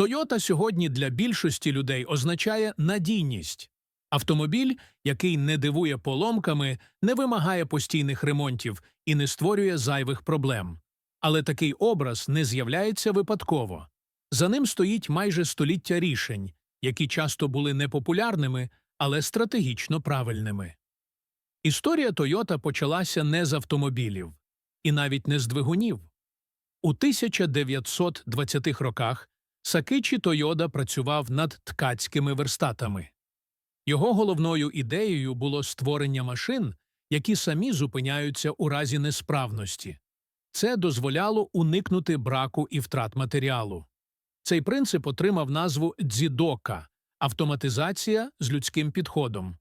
Toyota сьогодні для більшості людей означає надійність. Автомобіль, який не дивує поломками, не вимагає постійних ремонтів і не створює зайвих проблем. Але такий образ не з'являється випадково. За ним стоїть майже століття рішень, які часто були непопулярними, але стратегічно правильними. Історія Тойота почалася не з автомобілів і навіть не з двигунів. У 1920-х роках Сакичі Тойода працював над ткацькими верстатами. Його головною ідеєю було створення машин, які самі зупиняються у разі несправності. Це дозволяло уникнути браку і втрат матеріалу. Цей принцип отримав назву дзідока автоматизація з людським підходом.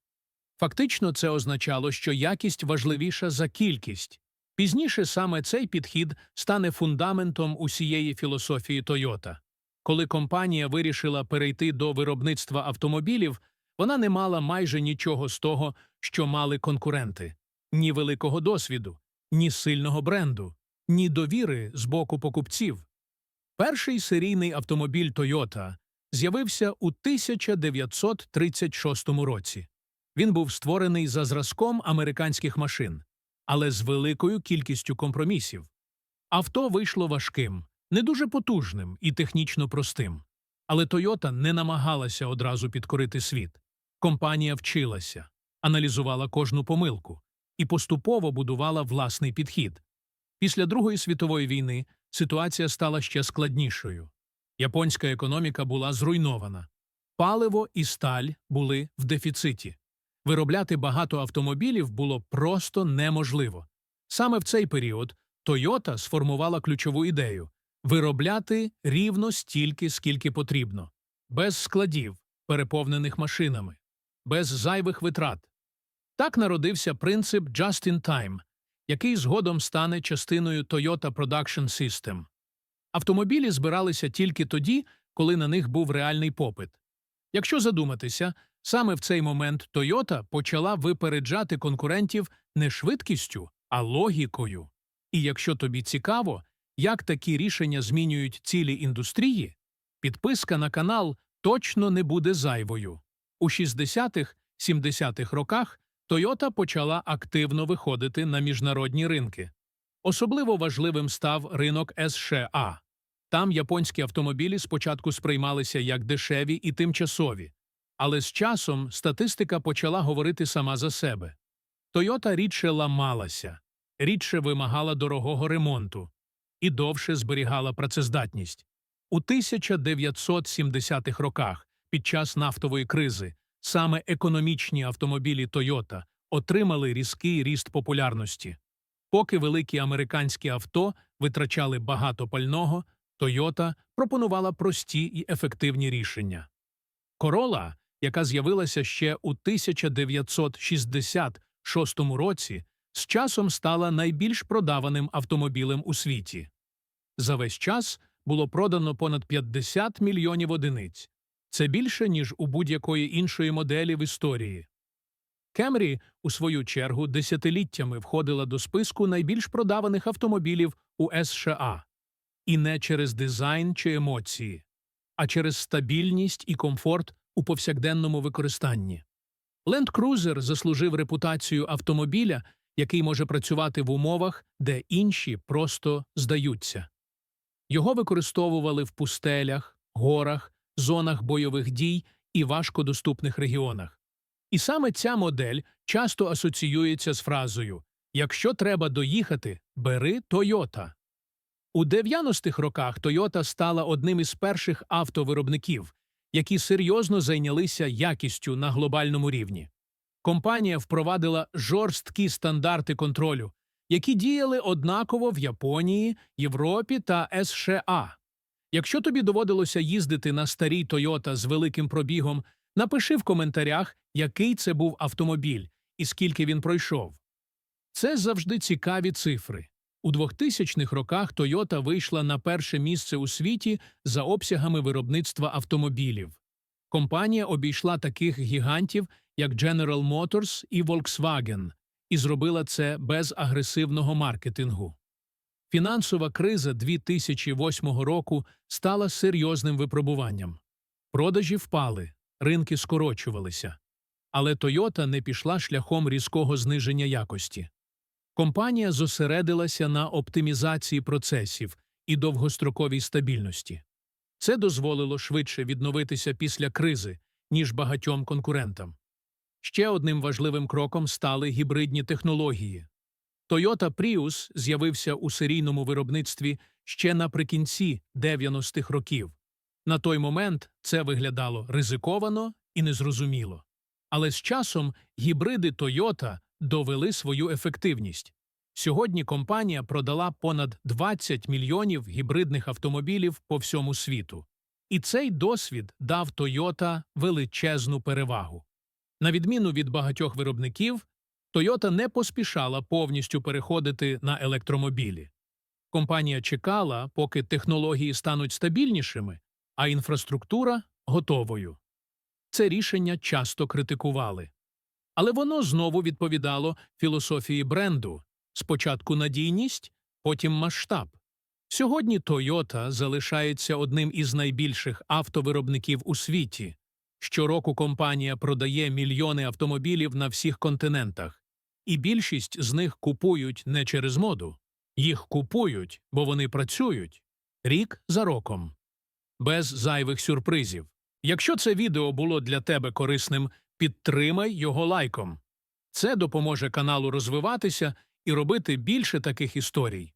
Фактично, це означало, що якість важливіша за кількість. Пізніше саме цей підхід стане фундаментом усієї філософії Тойота. Коли компанія вирішила перейти до виробництва автомобілів, вона не мала майже нічого з того, що мали конкуренти ні великого досвіду, ні сильного бренду, ні довіри з боку покупців. Перший серійний автомобіль Toyota з'явився у 1936 році. Він був створений за зразком американських машин, але з великою кількістю компромісів. Авто вийшло важким, не дуже потужним і технічно простим. Але Toyota не намагалася одразу підкорити світ. Компанія вчилася, аналізувала кожну помилку і поступово будувала власний підхід. Після Другої світової війни ситуація стала ще складнішою. Японська економіка була зруйнована. Паливо і сталь були в дефіциті. Виробляти багато автомобілів було просто неможливо. Саме в цей період Toyota сформувала ключову ідею виробляти рівно стільки, скільки потрібно, без складів, переповнених машинами, без зайвих витрат. Так народився принцип «just in time», який згодом стане частиною Toyota Production System. Автомобілі збиралися тільки тоді, коли на них був реальний попит. Якщо задуматися, саме в цей момент Toyota почала випереджати конкурентів не швидкістю, а логікою. І якщо тобі цікаво, як такі рішення змінюють цілі індустрії, підписка на канал точно не буде зайвою. У 60-70-х роках Toyota почала активно виходити на міжнародні ринки. Особливо важливим став ринок США. Там японські автомобілі спочатку сприймалися як дешеві і тимчасові, але з часом статистика почала говорити сама за себе. Toyota рідше ламалася, рідше вимагала дорогого ремонту і довше зберігала працездатність. У 1970-х роках, під час нафтової кризи, саме економічні автомобілі Toyota отримали різкий ріст популярності. Поки великі американські авто витрачали багато пального, Toyota пропонувала прості і ефективні рішення. Corolla, яка з'явилася ще у 1966 році, з часом стала найбільш продаваним автомобілем у світі. За весь час було продано понад 50 мільйонів одиниць. Це більше, ніж у будь-якої іншої моделі в історії. Кемрі, у свою чергу, десятиліттями входила до списку найбільш продаваних автомобілів у США. І не через дизайн чи емоції, а через стабільність і комфорт у повсякденному використанні. Land Cruiser заслужив репутацію автомобіля, який може працювати в умовах, де інші просто здаються. Його використовували в пустелях, горах, зонах бойових дій і важкодоступних регіонах. І саме ця модель часто асоціюється з фразою Якщо треба доїхати, бери Тойота. У 90-х роках Toyota стала одним із перших автовиробників, які серйозно зайнялися якістю на глобальному рівні. Компанія впровадила жорсткі стандарти контролю, які діяли однаково в Японії, Європі та США. Якщо тобі доводилося їздити на старій Toyota з великим пробігом, напиши в коментарях, який це був автомобіль і скільки він пройшов. Це завжди цікаві цифри. У 2000-х роках Toyota вийшла на перше місце у світі за обсягами виробництва автомобілів. Компанія обійшла таких гігантів, як General Motors і Volkswagen, і зробила це без агресивного маркетингу. Фінансова криза 2008 року стала серйозним випробуванням. Продажі впали, ринки скорочувалися. Але Toyota не пішла шляхом різкого зниження якості. Компанія зосередилася на оптимізації процесів і довгостроковій стабільності. Це дозволило швидше відновитися після кризи, ніж багатьом конкурентам. Ще одним важливим кроком стали гібридні технології. Toyota Prius з'явився у серійному виробництві ще наприкінці 90-х років. На той момент це виглядало ризиковано і незрозуміло. Але з часом гібриди Toyota довели свою ефективність. Сьогодні компанія продала понад 20 мільйонів гібридних автомобілів по всьому світу. І цей досвід дав Toyota величезну перевагу. На відміну від багатьох виробників, Toyota не поспішала повністю переходити на електромобілі. Компанія чекала, поки технології стануть стабільнішими, а інфраструктура готовою. Це рішення часто критикували. Але воно знову відповідало філософії бренду спочатку надійність, потім масштаб. Сьогодні Toyota залишається одним із найбільших автовиробників у світі. Щороку компанія продає мільйони автомобілів на всіх континентах, і більшість з них купують не через моду. Їх купують, бо вони працюють рік за роком, без зайвих сюрпризів. Якщо це відео було для тебе корисним, підтримай його лайком. Це допоможе каналу розвиватися і робити більше таких історій.